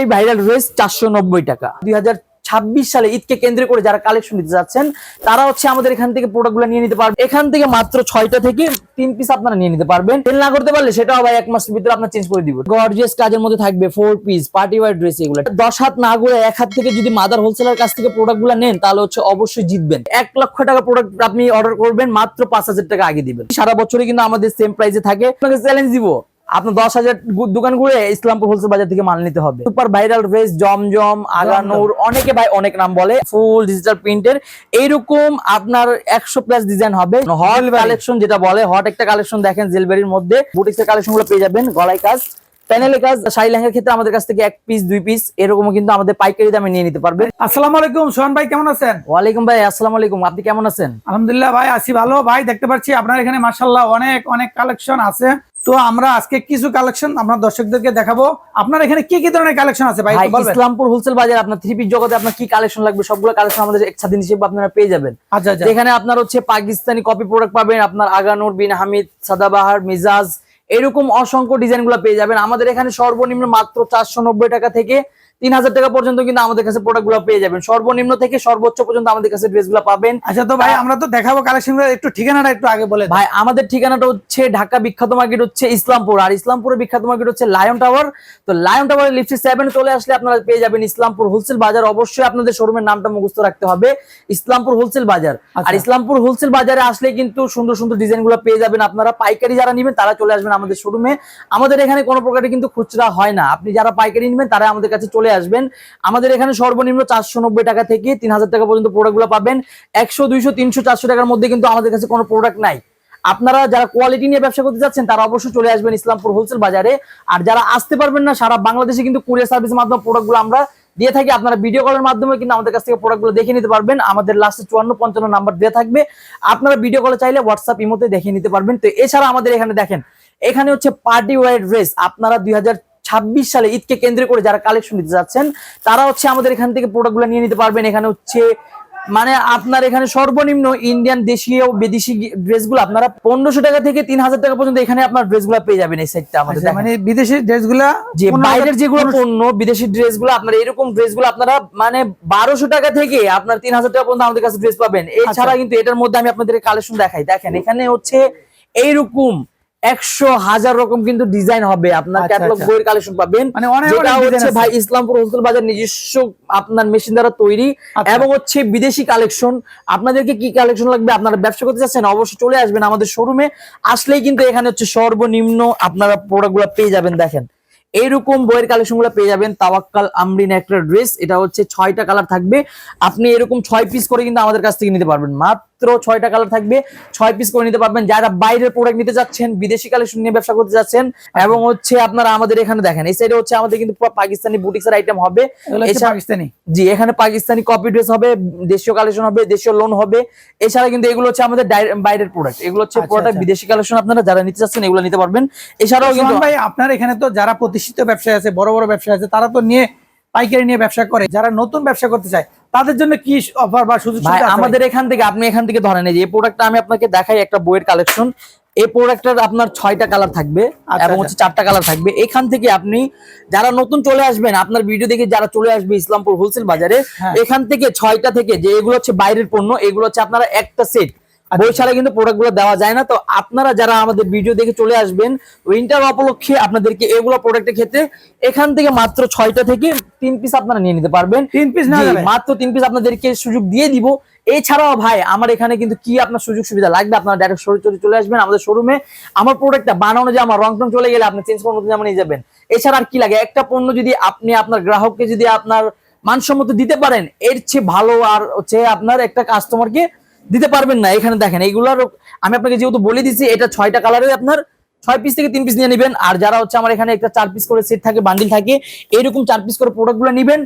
এই ভাইরাল চারশো টাকা। দুই ছাব্বিশ সালে ঈদকে কেন্দ্র করে যারা কালেকশন দিতে যাচ্ছেন, তারা হচ্ছে আমাদের এখান থেকে নিয়ে নিতে পারবেন এখান থেকে মাত্র ছয়টা থেকে তিন পিস আপনারা নিয়ে নিতে পারবেন। সেল না করতে পারলে এক মাসের ভিতরে আপনার চেঞ্জ করে দিব গর্জিয়াস কাজের মধ্যে থাকবে four piece party wear dress এগুলো। দশ হাত না করে এক হাত থেকে যদি মাদার হোলসেলার কাছ থেকে প্রোডাক্টগুলো নেন, তাহলে হচ্ছে অবশ্যই জিতবেন। এক লক্ষ টাকা প্রোডাক্ট আপনি অর্ডার করবেন, মাত্র পাঁচ হাজার টাকা আগে দিবেন। সারা বছরই কিন্তু আমাদের সেম প্রাইসে থাকে। আপনাকে চ্যালেঞ্জ দিব। আপনার দশ হাজার দোকান ঘুরে ইসলামপুর হোলসেল বাজার থেকে মাল নিতে হবে। সুপার ভাইরাল ড্রেস জমজম আগানুর অনেকে ভাই অনেক নাম বলে ফুল ডিজিটাল প্রিন্টের এইরকম আপনার একশো প্লাস ডিজাইন হবে। হট কালেকশন যেটা বলে হট একটা কালেকশন দেখেন জেলবেরির মধ্যে। বুটিক্সের কালেকশনগুলো পেয়ে যাবেন গলায় কাজ। প্যানেলের কাজ শাড়ি লেহেঙ্গার ক্ষেত্রে আমাদের কাছ থেকে এক পিস দুই পিস এরকমও কিন্তু আমাদের পাইকারি দামে নিয়ে নিতে পারবেন। আসসালামু আলাইকুম সোহান ভাই কেমন আছেন? ওয়ালাইকুম ভাই আসসালামু আলাইকুম। আপনি কেমন আছেন? আলহামদুলিল্লাহ ভাই আছি ভালো। ভাই দেখতে পাচ্ছি আপনার এখানে মার্শাল্লাহ অনেক অনেক কালেকশন আছে। তো আমরা আজকে কিছু কালেকশন আপনার দর্শকদেরকে দেখাবো। আপনার এখানে কি কি ধরনের কালেকশন আছে ভাই ইসলামপুর হোলসেল বাজার আপনার থ্রি পিস জগতে আপনার কি কালেকশন লাগবে? সবগুলো কালেকশন আমাদের একসাথে হিসেবে আপনারা পেয়ে যাবেন। আচ্ছা আচ্ছা। এখানে আপনার হচ্ছে পাকিস্তানি কপি প্রোডাক্ট পাবেন আপনার আগানুর বিন হামিদ সাদাবাহার মিজাজ এরকম অসংখ্য ডিজাইনগুলো পেয়ে যাবেন। আমাদের এখানে সর্বনিম্ন মাত্র চারশো নব্বই টাকা থেকে তিন হাজার টাকা পর্যন্ত কিন্তু আমাদের কাছে প্রোডাক্টগুলো পেয়ে যাবেন। সর্বনিম্ন থেকে সর্বোচ্চ পর্যন্ত আমাদের কাছে ড্রেসগুলো পাবেন। আচ্ছা তো ভাই আমরা তো দেখাবো কালেকশন একটু ঠিকানাটা একটু আগে বলে ভাই আমাদের ঠিকানাটা হচ্ছে ঢাকা বিখ্যাত মার্কেট হচ্ছে ইসলামপুর। আর ইসলামপুরের বিখ্যাত মার্কেট হচ্ছে লায়ন টাওয়ার। তো লায়ন টাওয়ার লিফট সেভেন চলে আসলে আপনারা পেয়ে যাবেন ইসলামপুর হোলসেল বাজার। অবশ্যই আপনাদের শোরুমের নামটা মুখস্থ রাখতে হবে। ইসলামপুর হোলসেল বাজার। আর আচ্ছা। ইসলামপুর হোলসেল বাজারে আসলে কিন্তু সুন্দর সুন্দর ডিজাইনগুলো পেয়ে যাবেন আপনারা। পাইকারি যারা নেবেন তারা চলে আসবেন আমাদের শোরুমে আমাদের এখানে কোনো প্রকারের কিন্তু খুচরা হয় না। আপনি যারা পাইকারি নেবেন তারা আমাদের কাছে চলে আসবেন। আমাদের এখানে সর্বনিম্ন চারশো নব্বই টাকা থেকে তিন হাজার টাকা পর্যন্ত প্রোডাক্টগুলো পাবেন। একশো, দুইশো, তিনশো, চারশো টাকার মধ্যে কিন্তু আমাদের কাছে কোনো প্রোডাক্ট নাই। আপনারা যারা কোয়ালিটি নিয়ে ব্যবসা করতে যাচ্ছেন তারা অবশ্যই চলে আসবেন ইসলামপুর হোলসেল বাজারে। আর যারা আসতে পারবেন না, সারা বাংলাদেশে কিন্তু কুরিয়ার সার্ভিসের মাধ্যমে প্রোডাক্টগুলো আমরা দিয়ে থাকি। আপনারা ভিডিও কলের মাধ্যমে কিন্তু আমাদের কাছ থেকে প্রোডাক্টগুলো দেখে নিতে পারবেন। আমাদের লাস্টে চুয়ান্ন পঞ্চান্ন নাম্বার দেওয়া থাকবে। আপনারা ভিডিও কলে চাইলে হোয়াটসঅ্যাপ ইমোতে দেখে নিতে পারবেন। তো এছাড়া আমাদের এখানে দেখেন, এখানে হচ্ছে পার্টি ওয়ার ড্রেস আপনারা দুই হাজার ছাব্বিশ সালে ঈদকে কেন্দ্র করে যারা কালেকশন দিতে যাচ্ছেন তারা হচ্ছে আমাদের এখান থেকে প্রোডাক্টগুলো নিয়ে নিতে পারবেন এখানে হচ্ছে মানে আপনার এখানে সর্বনিম্ন ইন্ডিয়ান দেশীয় বিদেশি ড্রেসগুলো আপনারা পনেরোশো টাকা থেকে তিন হাজার টাকা পর্যন্ত এখানে আপনার ড্রেসগুলো পেয়ে যাবেন এই সাইডটা আমাদের আচ্ছা। মানে বিদেশি ড্রেসগুলা যে বাইরের যেগুলো পণ্য বিদেশি ড্রেসগুলো আপনার এরকম ড্রেসগুলো আপনারা মানে বারোশো টাকা থেকে আপনার তিন হাজার টাকা পর্যন্ত আমাদের কাছে ড্রেস পাবেন এছাড়া আচ্ছা। কিন্তু এটার মধ্যে আমি আপনাদের কালেকশন দেখাই দেখেন এখানে হচ্ছে এইরকম একশো হাজার রকম কিন্তু ডিজাইন হবে। আপনার আচ্ছা, ক্যাটালগ আচ্ছা। বইয়ের কালেকশন পাবেন। মানে যেটা হচ্ছে ভাই ইসলামপুর হোলসেল বাজার নিজস্ব আপনার মেশিন দ্বারা তৈরি আচ্ছা। এবং হচ্ছে বিদেশি কালেকশন আপনাদেরকে কি কালেকশন লাগবে? আপনারা ব্যবসা করতে চাচ্ছেন অবশ্যই চলে আসবেন আমাদের শোরুমে আসলেই কিন্তু এখানে হচ্ছে সর্বনিম্ন আপনারা প্রোডাক্টগুলো পেয়ে যাবেন দেখেন। এইরকম বইয়ের কালেকশনগুলো পেয়ে যাবেন তাওয়াক্কাল আমরিন একটা ড্রেস এটা হচ্ছে ছয়টা কালার থাকবে। আপনি এরকম ছয় পিস করে কিন্তু আমাদের কাছ থেকে নিতে পারবেন। মাত্র ছয়টা কালার থাকবে। ছয় পিস করে নিতে পারবেন। যারা বাইরের প্রোডাক্ট নিতে যাচ্ছেন বিদেশি কালেকশন নিয়ে ব্যবসা করতে যাচ্ছেন এবং হচ্ছে আপনারা আমাদের এখানে দেখেন এই সাইডে হচ্ছে আমাদের কিন্তু পাকিস্তানি বুটিক্সের আইটেম হবে। পাকিস্তানি। জি এখানে পাকিস্তানি কপি ড্রেস হবে দেশীয় কালেকশন হবে দেশীয় লোন হবে। এছাড়া কিন্তু এগুলো হচ্ছে আমাদের বাইরের প্রোডাক্ট এগুলো হচ্ছে প্রোডাক্ট পুরোটা আচ্ছা। বিদেশি কালেকশন আপনারা যারা নিতে চাচ্ছেন এগুলো নিতে পারবেন। এছাড়াও কিন্তু ভাই আপনার এখানে তো যারা প্রতিষ্ঠিত ব্যবসায়ী আছে বড় বড় ব্যবসায়ী আছে তারা তো নিয়ে পাইকারি নিয়ে ব্যবসা করে যারা নতুন ব্যবসা করতে চায় তাদের জন্য কি অফার বা সুযোগ আমাদের এখান থেকে আপনি এখান থেকে ধরেন এই যে এই প্রোডাক্টটা আমি আপনাকে দেখাই একটা বইয়ের কালেকশন এই প্রোডাক্টটার আপনার ছয়টা কালার থাকবে আচ্ছা, এবং হচ্ছে চারটা কালার থাকবে এখান থেকে আপনি যারা নতুন চলে আসবেন আপনার ভিডিও দেখে যারা চলে আসবে ইসলামপুর হোলসেল বাজারে হ্যাঁ। এখান থেকে ছয়টা থেকে যে এগুলো হচ্ছে বাইরের পণ্য এগুলো হচ্ছে আপনারা একটা সেট আচ্ছা। বই ছাড়া কিন্তু প্রোডাক্টগুলো দেওয়া যায় না। তো আপনারা যারা আমাদের ভিডিও দেখে চলে আসবেন উইন্টার উপলক্ষে আপনাদেরকে এগুলো প্রোডাক্টের ক্ষেত্রে এখান থেকে মাত্র ছয়টা থেকে তিন পিস আপনারা নিয়ে নিতে পারবেন। তিন পিস না মাত্র তিন পিস আপনাদেরকে সুযোগ দিয়ে দিব। এছাড়াও ভাই আমার এখানে কিন্তু কি আপনার সুযোগ সুবিধা লাগবে? আপনারা ডাইরেক্ট সরাসরি চলে আসবেন আমাদের শোরুমে আমার প্রোডাক্টটা বানানো যে আমার রং টং চলে গেলে আপনি চেঞ্জ করে নতুন জামা নিয়ে যাবেন। এছাড়া আর কি লাগে? একটা পণ্য যদি আপনি আপনার গ্রাহককে যদি আপনার মানসম্মত দিতে পারেন এর চেয়ে ভালো আর হচ্ছে আপনার একটা কাস্টমারকে দিতে পারবেন না। এখানে দেখেন, এইগুলার আমি আপনাকে যেহেতু বলে দিচ্ছি এটা ছয়টা কালারে আপনার। ছয় পিস থেকে তিন পিস নিয়ে নেবেন। আর যারা হচ্ছে আমার এখানে একটা চার পিস করে সেট থাকে বান্ডিল থাকে এরকম চার পিস করে প্রোডাক্টগুলো নিবেন।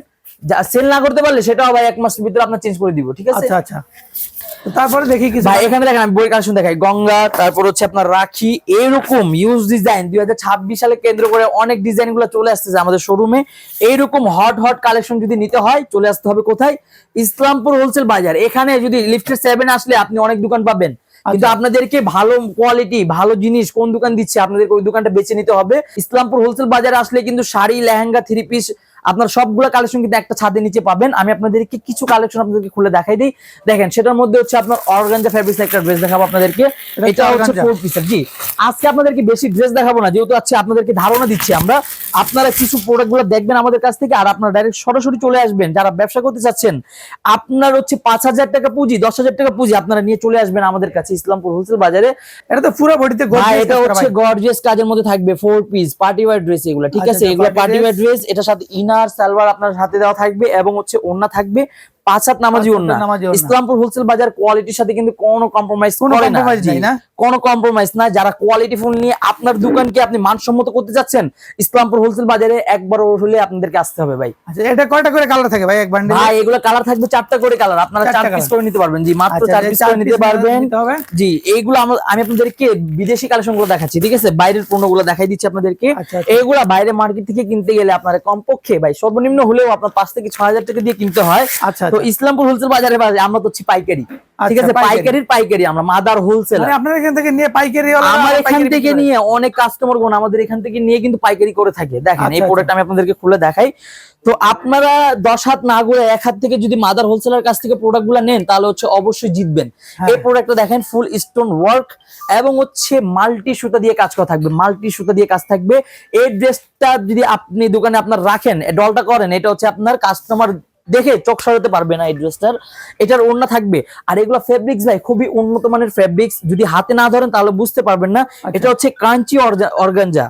সেল না করতে পারলে সেটাও ভাই এক মাসের ভিতরে আপনার চেঞ্জ করে দিব, ঠিক আছে? আচ্ছা আচ্ছা। তারপরে দেখি কিছু ভাই এখানে দেখেন আমি বই কালেকশন দেখাই। গঙ্গা তারপর হচ্ছে আপনার রাখি এরকম ইউজ ডিজাইন দুই সালে কেন্দ্র করে অনেক ডিজাইনগুলো চলে আসতেছে আমাদের শোরুমে এইরকম হট হট কালেকশন যদি নিতে হয় চলে আসতে হবে কোথায়? ইসলামপুর হোলসেল বাজার। এখানে যদি লিফটের সেভেন আসলে আপনি অনেক দোকান পাবেন। কিন্তু আপনাদেরকে ভালো কোয়ালিটি ভালো জিনিস কোন দোকান দিচ্ছে আপনাদেরকে ওই দোকানটা বেছে নিতে হবে। ইসলামপুর হোলসেল বাজারে আসলে কিন্তু শাড়ি লেহেঙ্গা থ্রি পিস আপনার সবগুলো কালেকশন কিন্তু একটা ছাদের নিচে পাবেন। আমি আপনাদেরকে কিছু কালেকশন আপনাদেরকে খুলে দেখাই দিই। দেখেন সেটার মধ্যে হচ্ছে আপনার অর্গানজা ফ্যাব্রিক্স একটা ড্রেস দেখাবো আপনাদেরকে। এটা এটা হচ্ছে ফোর পিসের জি। আজকে আপনাদেরকে বেশি ড্রেস দেখাবো না যেহেতু আছে আপনাদেরকে ধারণা দিচ্ছি আমরা। আপনারা কিছু প্রোডাক্টগুলো দেখবেন আমাদের কাছ থেকে আর আপনারা ডাইরেক্ট সরাসরি চলে আসবেন। যারা ব্যবসা করতে চাচ্ছেন আপনার হচ্ছে পাঁচ হাজার টাকা পুঁজি দশ হাজার টাকা পুঁজি আপনারা নিয়ে চলে আসবেন আমাদের কাছে ইসলামপুর হোলসেল বাজারে। এটা তো পুরো বডিতে এটা হচ্ছে গর্জিয়াস কাজের মধ্যে থাকবে four piece party wear dress এগুলো ঠিক আচ্ছা, আছে? এগুলো পার্টি ওয়্যার dress। ড্রেস এটার সাথে ইনার সালোয়ার আপনার হাতে দেওয়া থাকবে এবং হচ্ছে ওড়না থাকবে। পাঁচ হাত নামাজি ওন্না। ইসলামপুর হোলসেল বাজার কোয়ালিটির সাথে কিন্তু কোনো কম্প্রোমাইজ করে না? কোনো কম্প্রোমাইজ না। যারা কোয়ালিটি ফুল নিয়ে আপনার দোকানকে আপনি মানসম্মত করতে চাচ্ছেন ইসলামপুর হোলসেল বাজারে একবার হলে আপনাদেরকে আসতে হবে ভাই। আচ্ছা এটা কয়টা করে কালার থাকে ভাই? এক বান্ডেল ভাই এগুলো কালার থাকবে চারটা করে কালার আপনারা চার পিস করে নিতে পারবেন। জি মাত্র আচ্ছা চার পিস করে নিতে পারবেন। জি এইগুলো আমি আপনাদেরকে বিদেশি কালেকশনগুলো দেখাচ্ছি ঠিক আছে? বাইরের পণ্যগুলো দেখাই দিচ্ছি আপনাদেরকে। আচ্ছা, আচ্ছা। এইগুলা বাইরে মার্কেট থেকে কিনতে গেলে আপনার কমপক্ষে ভাই সর্বনিম্ন হলেও আপনার পাঁচ থেকে ছয় হাজার টাকা দিয়ে কিনতে হয়। আচ্ছা। ইসলামপুর হোলসেল বাজারে আমরা তো হচ্ছি পাইকারি। ঠিক আচ্ছা, আছে? পাইকারির পাইকারি আমরা মাদার হোলসেল মানে আপনার এখান থেকে নিয়ে পাইকারি আমার এখান থেকে নিয়ে অনেক কাস্টমার গুণ আমাদের এখান থেকে নিয়ে কিন্তু পাইকারি করে থাকে। দেখেন এই আচ্ছা, প্রোডাক্ট আমি আপনাদেরকে খুলে দেখাই। তো আপনারা দশ হাত না ঘুরে এক হাত থেকে যদি মাদার হোলসেলার কাছ থেকে প্রোডাক্টগুলো নেন তাহলে হচ্ছে অবশ্যই জিতবেন। হ্যাঁ। এই প্রোডাক্টটা দেখেন ফুল স্টোন ওয়ার্ক এবং হচ্ছে মাল্টি সুতা দিয়ে কাজ করা থাকবে। মাল্টি সুতা দিয়ে কাজ থাকবে। এই ড্রেসটা যদি আপনি দোকানে আপনার রাখেন ডলটা করেন এটা হচ্ছে আপনার কাস্টমার দেখে চোখ সরাতে পারবে না এই ড্রেসটার। এটার ওড়না থাকবে। আর এগুলো ফেব্রিক্স ভাই খুবই উন্নত মানের ফেব্রিক্স যদি হাতে না ধরেন তাহলে বুঝতে পারবেন না। এটা হচ্ছে ক্রাঞ্চি অর্গানজা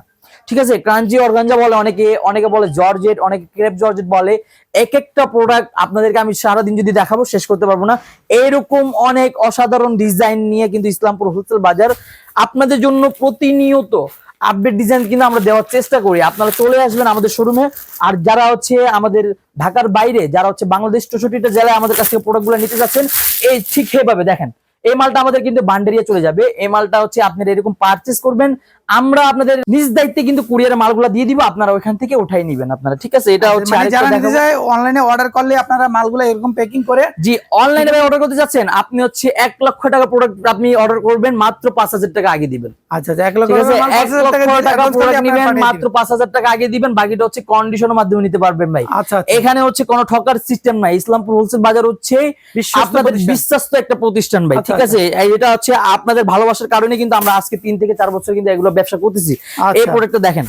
ঠিক আছে? ক্রাঞ্চি অর্গানজা বলে অনেকে অনেকে বলে জর্জেট অনেকে ক্রেপ জর্জেট বলে। এক একটা প্রোডাক্ট আপনাদেরকে আমি সারাদিন যদি দেখাবো শেষ করতে পারব না। এরকম অনেক অসাধারণ ডিজাইন নিয়ে কিন্তু ইসলামপুর হোলসেল বাজার আপনাদের জন্য প্রতিনিয়ত আপডেট ডিজাইন কিন্তু আমরা দেওয়ার চেষ্টা করি। আপনারা চলে আসবেন আমাদের শোরুমে আর যারা হচ্ছে আমাদের ঢাকার বাইরে, যারা হচ্ছে বাংলাদেশ চৌষট্টিটা জেলায় আমাদের কাছ থেকে প্রোডাক্টগুলো নিতে যাচ্ছেন, এই ঠিক সেভাবে দেখেন। এই মালটা আমাদের কিন্তু বান্ডেরিয়া চলে যাবে। এই মালটা হচ্ছে আপনারা এরকম পারচেস করবেন আমরা আপনাদের নিজ দায়িত্বে কিন্তু কুরিয়ারের মালগুলো দিয়ে দিব আপনারা ওইখান থেকে উঠাই নিবেন আপনারা ঠিক আছে? এটা হচ্ছে দেখাবো। চায় অনলাইনে অর্ডার করলে আপনারা মালগুলো এরকম প্যাকিং করে জি অনলাইনে ভাই অর্ডার করতে যাচ্ছেন আপনি হচ্ছে এক লক্ষ টাকা প্রোডাক্ট আপনি অর্ডার করবেন মাত্র পাঁচ হাজার টাকা আগে দিবেন। আচ্ছা আচ্ছা এক লক্ষ ঠিক আছে? মাল এক 5,000 টাকা প্রোডাক্ট নিবেন মাত্র। পাঁচ হাজার টাকা আগে দিবেন বাকিটা হচ্ছে কন্ডিশনের মাধ্যমে নিতে পারবেন ভাই। আচ্ছা আচ্ছা। এখানে হচ্ছে কোনো ঠকার সিস্টেম নাই। ইসলামপুর হোলসেল বাজার হচ্ছে আপনাদের। বিশ্বাস্ত একটা প্রতিষ্ঠান ভাই আচ্ছা, ঠিক আছে? এটা হচ্ছে আপনাদের ভালোবাসার কারণে কিন্তু আমরা আজকে তিন থেকে চার বছর কিন্তু এগুলো ব্যবসা করতেছি। এই আচ্ছা। প্রোডাক্টটা দেখেন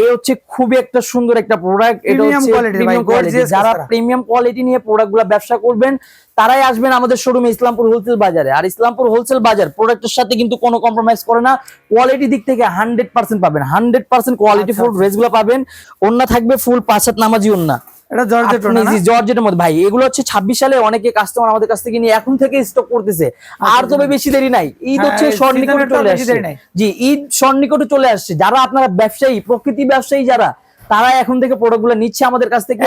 এই হচ্ছে খুবই একটা সুন্দর একটা প্রোডাক্ট এটা হচ্ছে প্রিমিয়াম কোয়ালিটি যারা প্রিমিয়াম কোয়ালিটি নিয়ে প্রোডাক্টগুলো ব্যবসা করবেন তারাই আসবেন আমাদের শোরুমে ইসলামপুর হোলসেল বাজারে। আর ইসলামপুর হোলসেল বাজার প্রোডাক্টের সাথে কিন্তু কোনো কম্প্রোমাইজ করে না। কোয়ালিটি দিক থেকে হান্ড্রেড পার্সেন্ট পাবেন। হান্ড্রেড পার্সেন্ট কোয়ালিটি ফুল ড্রেসগুলো পাবেন। ওন্না থাকবে ফুল পাঁচ হাত নামাজি ওন্না এটা জর্জেট আপনি না? জি, জর্জেটের মধ্যে ভাই এগুলো হচ্ছে ছাব্বিশ সালে অনেকে কাস্টমার আমাদের কাছ থেকে নিয়ে এখন থেকে স্টক করতেছে। আর তবে বেশি দেরি নাই। ঈদ হ্যাঁ, হচ্ছে এই সন্নিকটে season-এর চলে আসছে। জি ঈদ সন্নিকটে চলে আসছে। যারা আপনারা ব্যবসায়ী প্রকৃতি ব্যবসায়ী যারা তারা এখন থেকে প্রোডাক্টগুলো নিচ্ছে আমাদের কাছ থেকে।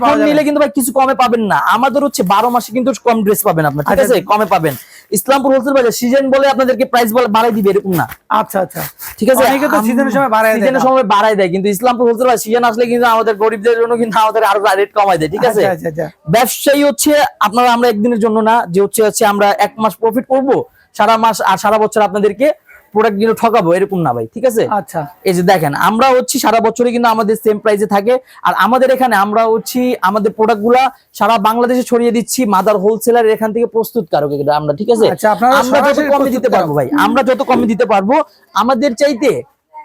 এখন নিলে কিন্তু ভাই কিছু কমে পাবেন না। আমাদের হচ্ছে বারো মাসে কিন্তু কম ড্রেস পাবেন আপনার ঠিক আচ্ছা, আছে? কমে পাবেন। ইসলামপুর হোলসেল বাজার সিজন বলে আপনাদেরকে প্রাইস বলে বাড়াই দিবে এরকম না। আচ্ছা আচ্ছা। ঠিক আছে? অনেকে তো season-এর সময় বাড়ায় দেয় season-এর সময় বাড়ায় দেয় কিন্তু ইসলামপুর হোলসেল বাজার সিজন আসলে কিন্তু আমাদের গরিবদের জন্য কিন্তু আমাদের আরও রেট কমায় দেয় ঠিক আছে? আচ্ছা আচ্ছা আচ্ছা। ব্যবসায়ী হচ্ছে আপনারা আমরা একদিনের জন্য না যে হচ্ছে হচ্ছে আমরা এক মাস প্রফিট করব সারা মাস আর সারা বছর আপনাদেরকে প্রোডাক্টগুলো ঠকাবো এরকম না ভাই ঠিক আছে? আচ্ছা। এই যে দেখেন আমরা হচ্ছি সারা বছরই কিন্তু আমাদের সেম প্রাইসে থাকে আর আমাদের এখানে আমরা হচ্ছি আমাদের প্রোডাক্টগুলা সারা বাংলাদেশে ছড়িয়ে দিচ্ছি মাদার হোলসেলার এখান থেকে প্রস্তুত কারক আমরা ঠিক আছে? আচ্ছা, আমরা যত কমে দিতে পারব ভাই আমরা যত কমে দিতে পারব আমাদের চাইতে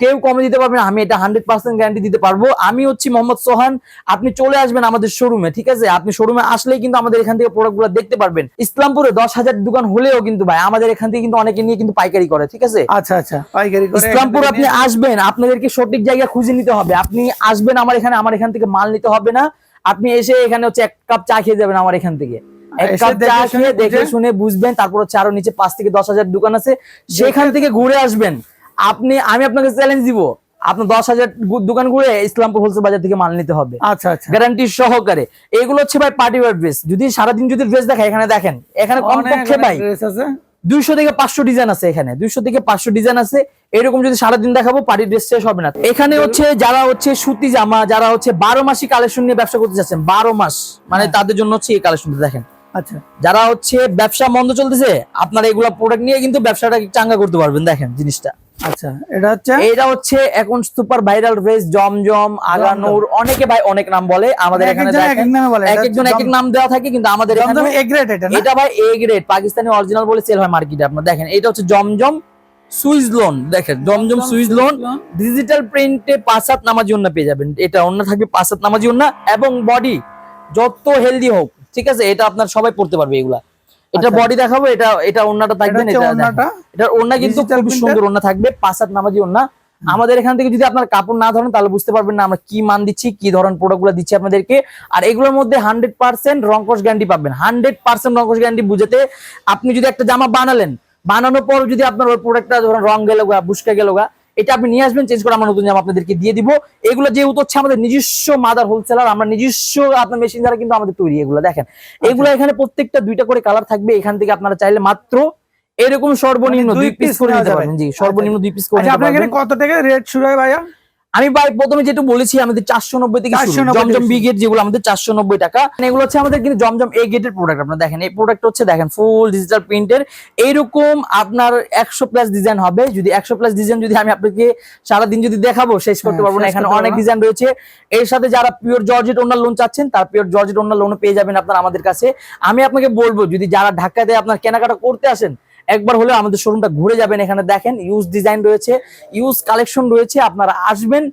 কেউ কমে দিতে পারবে না আমি এটা হান্ড্রেড পার্সেন্ট গ্যারান্টি দিতে পারব। আমি হচ্ছি মোহাম্মদ সোহান আপনি চলে আসবেন আমাদের শোরুমে ঠিক আছে? আপনি শোরুমে আসলেই কিন্তু আমাদের এখান থেকে প্রোডাক্টগুলো দেখতে পারবেন। ইসলামপুরে দশ হাজার দোকান হলেও কিন্তু ভাই আমাদের এখান থেকে কিন্তু অনেকে নিয়ে কিন্তু পাইকারি করে ঠিক আছে? আচ্ছা আচ্ছা পাইকারি করে ইসলামপুর আপনি আসবেন আপনাদেরকে সঠিক জায়গা খুঁজে নিতে হবে। আপনি আসবেন আমার এখানে আমার এখান থেকে মাল নিতে হবে না। আপনি এসে এখানে হচ্ছে এক কাপ চা খেয়ে যাবেন আমার এখান থেকে। এক কাপ চা দেখে শুনে খেয়ে দেখে শুনে বুঝবেন তারপর হচ্ছে আরও নিচে পাঁচ থেকে দশ হাজার দোকান আছে। সেখান থেকে ঘুরে আসবেন। আপনি আমি আপনাকে চ্যালেঞ্জ দিব। আপনার দশ হাজার দোকান ঘুরে ইসলামপুর হোলসেল বাজার থেকে মাল নিতে হবে। আচ্ছা আচ্ছা। গ্যারান্টি সহকারে। এগুলো হচ্ছে ভাই পার্টি ওয়ার ড্রেস যদি সারাদিন যদি ড্রেস দেখে এখানে দেখেন এখানে কমপক্ষে ভাই দুইশো থেকে পাঁচশো ডিজাইন আছে এখানে। দুইশো থেকে পাঁচশো ডিজাইন আছে। এরকম যদি সারাদিন দেখাবো পার্টি ড্রেস শেষ হবে না। এখানে হচ্ছে যারা হচ্ছে সুতি জামা যারা হচ্ছে বারো মাসি কালেকশন নিয়ে ব্যবসা করতে চাচ্ছেন বারো মাস মানে হ্যাঁ। তাদের জন্য হচ্ছে এই কালেকশনটা দেখেন। আচ্ছা। যারা হচ্ছে ব্যবসা মন্দ চলতেছে আপনারা এগুলা প্রোডাক্ট নিয়ে কিন্তু ব্যবসাটা চাঙ্গা করতে পারবেন দেখেন জিনিসটা। আচ্ছা এটা হচ্ছে? এটা হচ্ছে এখন সুপার ভাইরাল জমজম আগানুর অনেকে ভাই অনেক নাম বলে আমাদের এখানে এক এক দেখেন, নামে বলে এক একজন এক এক নাম দেওয়া থাকে কিন্তু আমাদের এখানে এ গ্রেড এটা এটা ভাই এ গ্রেড পাকিস্তানি অরিজিনাল বলে সেল হয় মার্কেটে আপনার দেখেন এটা হচ্ছে জমজম সুইজ লোন দেখেন জমজম সুইজ লোন ডিজিটাল প্রিন্টে পাঁচ হাত নামাজি ওন্না পেয়ে যাবেন এটা অন্য থাকবে পাঁচ হাত নামাজি ওন্না এবং বডি যত হেলদি হোক ঠিক আছে এটা আপনার সবাই পড়তে পারবে এগুলা। এটা আচ্ছা। বডি দেখাবো এটা এটা ওন্নাটা এটা থাকবেন এটা দেখেন। ওড়নাটা ওন্না কিন্তু খুব সুন্দর ওন্না থাকবে পাঁচ হাত নামাজি ওন্না আমাদের এখান থেকে যদি আপনার কাপড় না ধরেন তাহলে বুঝতে পারবেন না আমরা কি মান দিচ্ছি কি ধরনের প্রোডাক্টগুলো দিচ্ছি আপনাদেরকে। আর এগুলোর মধ্যে হান্ড্রেড পার্সেন্ট রঙ্কশ গ্যারান্টি পাবেন। হান্ড্রেড পার্সেন্ট রঙ্কশ গ্যারান্টি বুঝাতে আপনি যদি একটা জামা বানালেন বানানোর পর যদি আপনার ওই প্রোডাক্টটা ধরুন রং গেল গা বুসকা গেল গা এটা আপনি নিয়ে আসবেন চেঞ্জ করে আমরা নতুন জামা আপনাদেরকে দিয়ে দিব। এগুলো যেহেতু হচ্ছে আমাদের নিজস্ব মাদার হোলসেলার আমরা নিজস্ব আপনার মেশিন দ্বারা কিন্তু আমাদের তৈরি এগুলো দেখেন। এগুলো এখানে প্রত্যেকটা দুইটা করে কালার থাকবে এখান থেকে আপনারা চাইলে মাত্র এরকম সর্বনিম্ন মানে দুই পিস করে নিতে পারেন পারবেন। জি সর্বনিম্ন দুই পিস করে আচ্ছা আপনার এখানে কত টাকা রেট শুরু হয় ভাইয়া? আমি ভাই প্রথমে যেটা বলেছি আমাদের চারশো নব্বই থেকে। জমজম বি গেট যেগুলো আমাদের চারশো নব্বই টাকা এগুলো হচ্ছে আমাদের কিন্তু জমজম এ গেটের প্রোডাক্ট আপনার দেখেন। এই প্রোডাক্ট হচ্ছে দেখেন ফুল ডিজিটাল প্রিন্টের এইরকম আপনার একশো প্লাস ডিজাইন হবে। যদি একশো প্লাস ডিজাইন যদি আমি আপনাকে সারাদিন যদি দেখাবো শেষ করতে হ্যাঁ, পারব না। এখানে অনেক ডিজাইন রয়েছে। এর সাথে যারা পিওর জর্জেট ওনার লোন চাচ্ছেন তার পিওর জর্জেট ওনার লোন পেয়ে যাবেন আপনার আমাদের কাছে। আমি আপনাকে বলব যদি যারা ঢাকাতে আপনার কেনাকাটা করতে আসেন একবার হলেও আমাদের শোরুমটা ঘুরে যাবেন এখানে দেখেন ইউজ ডিজাইন রয়েছে ইউজ কালেকশন রয়েছে আপনারা আসবেন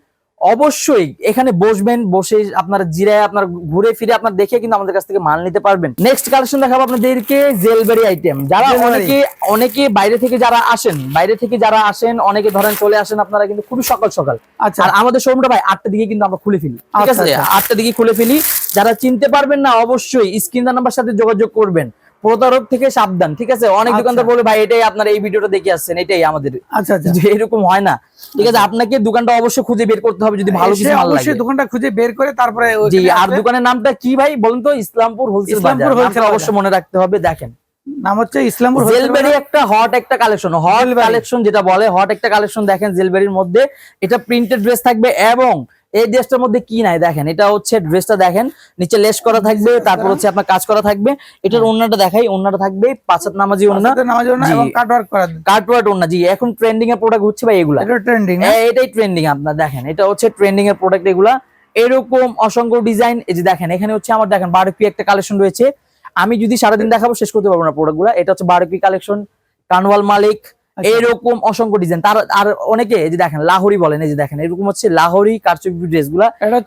অবশ্যই এখানে বসবেন বসে আপনার জিরায় আপনার ঘুরে ফিরে আপনার দেখে কিন্তু আমাদের কাছ থেকে মাল নিতে পারবেন। নেক্সট কালেকশন দেখাবো আপনাদেরকে জেলবেরি আইটেম যারা অনেকে অনেকে বাইরে থেকে যারা আসেন বাইরে থেকে যারা আসেন অনেকে ধরেন চলে আসেন আপনারা কিন্তু খুবই সকাল সকাল। আচ্ছা। আর আমাদের শোরুমটা ভাই আটটার দিকে কিন্তু আমরা খুলে ফেলি ঠিক আচ্ছা, আছে? আচ্ছা। আটটার দিকে খুলে ফেলি। যারা চিনতে পারবেন না অবশ্যই স্ক্রিন নাম্বার সাথে যোগাযোগ করবেন। প্রতারক থেকে সাবধান ঠিক আছে? অনেক আচ্ছা। দোকানদার বলে ভাই এটাই আপনার এই ভিডিওটা দেখে আসছেন এটাই আমাদের। আচ্ছা আচ্ছা। এরকম হয় না। ঠিক আছে আপনাকে দোকানটা অবশ্যই খুঁজে বের করতে হবে যদি ভালো কিছু মাল লাগে। দোকানটা খুঁজে বের করে তারপরে জি আর দোকানের নামটা কি ভাই বলুন তো? ইসলামপুর হোলসেল ইসলামপুর বাজার অবশ্যই মনে রাখতে হবে দেখেন। নাম হচ্ছে ইসলামপুর জেলবেরি একটা হট একটা কালেকশন হট কালেকশন যেটা বলে হট একটা কালেকশন দেখেন জেলবেরির মধ্যে। এটা প্রিন্টেড ড্রেস থাকবে এবং এই ড্রেসটার মধ্যে কি নাই দেখেন এটা হচ্ছে ড্রেসটা দেখেন নিচে লেস করা থাকবে তারপর হচ্ছে আপনার কাজ করা থাকবে এটার ওন্নাটা দেখাই ওন্নাটা থাকবে পাঁচাত নামাজি ওন্না বাচ্চাদের নামাজ জি। এবং কাট ওয়ার্ক করা। কার্টওয়ার্ড ওন্না জি এখন ট্রেন্ডিং এর প্রোডাক্ট হচ্ছে ভাই এগুলা। এটা ট্রেন্ডিং এ- এটাই ট্রেন্ডিং আপনার দেখেন এটা হচ্ছে ট্রেন্ডিং এর প্রোডাক্ট এগুলা। এরকম অসংখ্য ডিজাইন এই যে দেখেন এখানে হচ্ছে আমার দেখেন বারোপি একটা কালেকশন রয়েছে। আমি যদি সারাদিন দেখাবো শেষ করতে পারব না প্রোডাক্টগুলা। এটা হচ্ছে বারোপি কালেকশন কানওয়াল মালিক। এরকম অসংখ্য ডিজাইন তার আর অনেকে এই যে দেখেন লাহোরি বলেন এই যে দেখেন এরকম হচ্ছে লাহোরি কারচুপি ড্রেসগুলা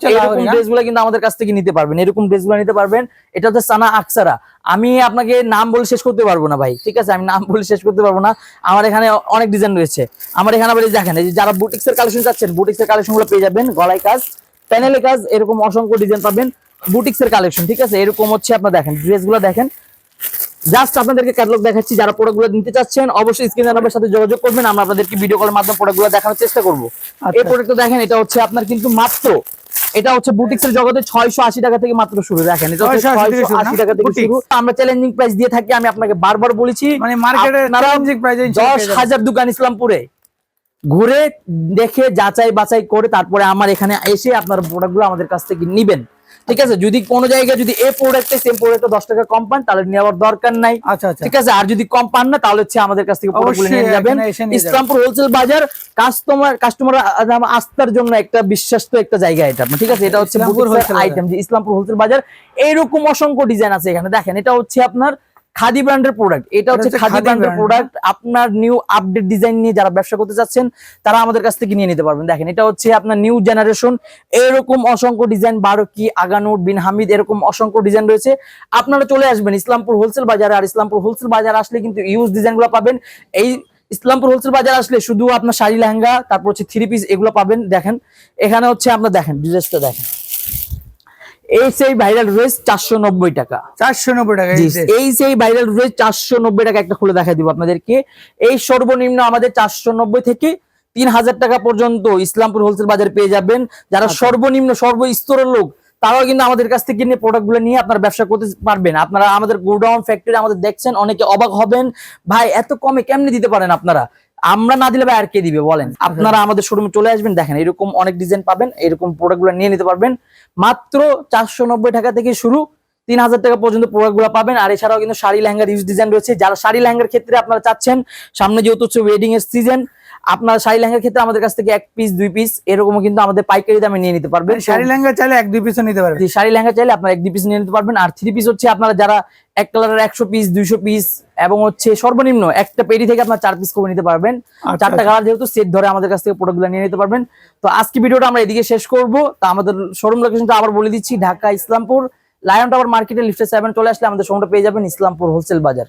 এরকম ড্রেসগুলা কিন্তু আমাদের কাছ থেকে নিতে পারবেন। এরকম ড্রেসগুলা নিতে পারবেন। এটা হচ্ছে সানা আকসারা। আমি আপনাকে নাম বলে শেষ করতে পারব না ভাই ঠিক আছে? আমি নাম বলে শেষ করতে পারব না। আমার এখানে অনেক ডিজাইন রয়েছে। আমার এখানে আবার দেখেন এই যে যারা বুটিক্স এর কালেকশন চাচ্ছেন বুটিক্স এর কালেকশনগুলো পেয়ে যাবেন গলায় কাজ প্যানেলে কাজ এরকম অসংখ্য ডিজাইন পাবেন বুটিক্স এর কালেকশন ঠিক আছে? এরকম হচ্ছে আপনার দেখেন ড্রেসগুলো দেখেন জাস্ট আপনাদেরকে ক্যাটালগ দেখাচ্ছি যারা প্রোডাক্টগুলো নিতে চাচ্ছেন অবশ্যই স্ক্রিন নাম্বারের সাথে যোগাযোগ করবেন আমরা আপনাদেরকে ভিডিও কলের মাধ্যমে প্রোডাক্টগুলো দেখানোর চেষ্টা করব। এই আচ্ছা। প্রোডাক্টটা দেখেন এটা হচ্ছে আপনার কিন্তু মাত্র এটা হচ্ছে বুটিক্স এর জগতে ছয়শো আশি টাকা থেকে মাত্র শুরু দেখেন এটা হচ্ছে 680 থেকে ছয়শো শুরু আশি টাকা থেকে। শুরু। আমরা চ্যালেঞ্জিং প্রাইস দিয়ে থাকি আমি আপনাকে বারবার বলেছি মানে মার্কেটে চ্যালেঞ্জিং দশ হাজার দোকান ইসলামপুরে ঘুরে দেখে যাচাই বাছাই করে তারপরে আমার এখানে এসে আপনার প্রোডাক্টগুলো আমাদের কাছ থেকে নিবেন। ঠিক আছে? যদি কোনো জায়গায় যদি এ প্রোডাক্টে সেম প্রোডাক্টে দশ টাকা কম পান তাহলে নেওয়ার দরকার নাই। আচ্ছা আচ্ছা। ঠিক আছে? আর যদি কম পান না তাহলে হচ্ছে আমাদের কাছ থেকে নিয়ে যাবেন। ইসলামপুর হোলসেল বাজার কাস্টমার কাস্টমার আস্থার জন্য একটা বিশ্বাস্ত একটা জায়গা এটা। ঠিক আছে? এটা হচ্ছে আইটেম যে ইসলামপুর হোলসেল বাজার। এইরকম অসংখ্য ডিজাইন আছে এখানে। দেখেন এটা হচ্ছে আপনার খাদি ব্র্যান্ডের প্রোডাক্ট এটা হচ্ছে খাদি ব্র্যান্ডের প্রোডাক্ট আপনার নিউ আপডেট ডিজাইন নিয়ে যারা ব্যবসা করতে চাচ্ছেন তারা আমাদের কাছ থেকে নিয়ে নিতে পারবেন। দেখেন এটা হচ্ছে আপনার নিউ জেনারেশন এরকম অসংখ্য ডিজাইন বারোকি আগানুর বিন হামিদ এরকম অসংখ্য ডিজাইন রয়েছে। আপনারা চলে আসবেন ইসলামপুর হোলসেল বাজারে। আর ইসলামপুর হোলসেল বাজার আসলে কিন্তু ইউজ ডিজাইনগুলো পাবেন। এই ইসলামপুর হোলসেল বাজার আসলে শুধু আপনার শাড়ি লেহেঙ্গা তারপর হচ্ছে থ্রি পিস এগুলো পাবেন। দেখেন এখানে হচ্ছে আপনার দেখেন ড্রেসটা দেখেন। এই সেই ভাইরাল ড্রেস চারশো নব্বই টাকা। চারশো নব্বই টাকা এই সেই ভাইরাল ড্রেস চারশো নব্বই টাকা একটা খুলে দেখা দিব আপনাদেরকে। এই সর্বনিম্ন আমাদের চারশো নব্বই থেকে তিন হাজার টাকা পর্যন্ত ইসলামপুর হোলসেল বাজারে পেয়ে যাবেন। যারা আচ্ছা। সর্বনিম্ন সর্বস্তরের লোক তারাও কিন্তু আমাদের কাছ থেকে নিয়ে প্রোডাক্টগুলো নিয়ে আপনারা ব্যবসা করতে পারবেন। আপনারা আমাদের গোডাউন ফ্যাক্টরি আমাদের দেখছেন অনেকে অবাক হবেন ভাই এত কমে কেমনে দিতে পারেন আপনারা? আমরা না দিলে ভাই আর কে দিবে বলেন? আপনারা আমাদের শোরুমে চলে আসবেন দেখেন এরকম অনেক ডিজাইন পাবেন এরকম প্রোডাক্টগুলো নিয়ে নিতে পারবেন। মাত্র চারশো নব্বই টাকা থেকে শুরু তিন হাজার টাকা পর্যন্ত প্রোডাক্টগুলো পাবেন। আর এছাড়াও কিন্তু শাড়ি লেহেঙ্গার ইউজ ডিজাইন রয়েছে। যারা শাড়ি লেহেঙ্গার ক্ষেত্রে আপনারা চাচ্ছেন সামনে যেহেতু হচ্ছে ওয়েডিং এর সিজন আপনার শাড়ি লেহেঙ্গার ক্ষেত্রে আমাদের কাছ থেকে এক পিস দুই পিস এরকমও কিন্তু আমাদের পাইকারি দামে নিয়ে নিতে পারবেন। শাড়ি লেহেঙ্গা চাইলে এক দুই পিসও নিতে পারবেন। শাড়ি লেহেঙ্গা চাইলে আপনার এক দুই পিস নিয়ে নিতে পারবেন। আর থ্রি পিস হচ্ছে আপনারা যারা এক কালারের একশো পিস দুইশো পিস এবং হচ্ছে সর্বনিম্ন একটা পেরি থেকে আপনার চার পিস করে নিতে পারবেন। আচ্ছা, চারটা আচ্ছা। কালার যেহেতু সেট ধরে আমাদের কাছ থেকে প্রোডাক্টগুলো নিয়ে নিতে পারবেন। তো আজকে ভিডিওটা আমরা এদিকে শেষ করব। তো আমাদের শোরুম লোকেশনটা আবার বলে দিচ্ছি ঢাকা ইসলামপুর। লায়ন টাওয়ার মার্কেটে লিফটে সেভেন চলে আসলে আমাদের শোরুমটা পেয়ে যাবেন ইসলামপুর হোলসেল বাজার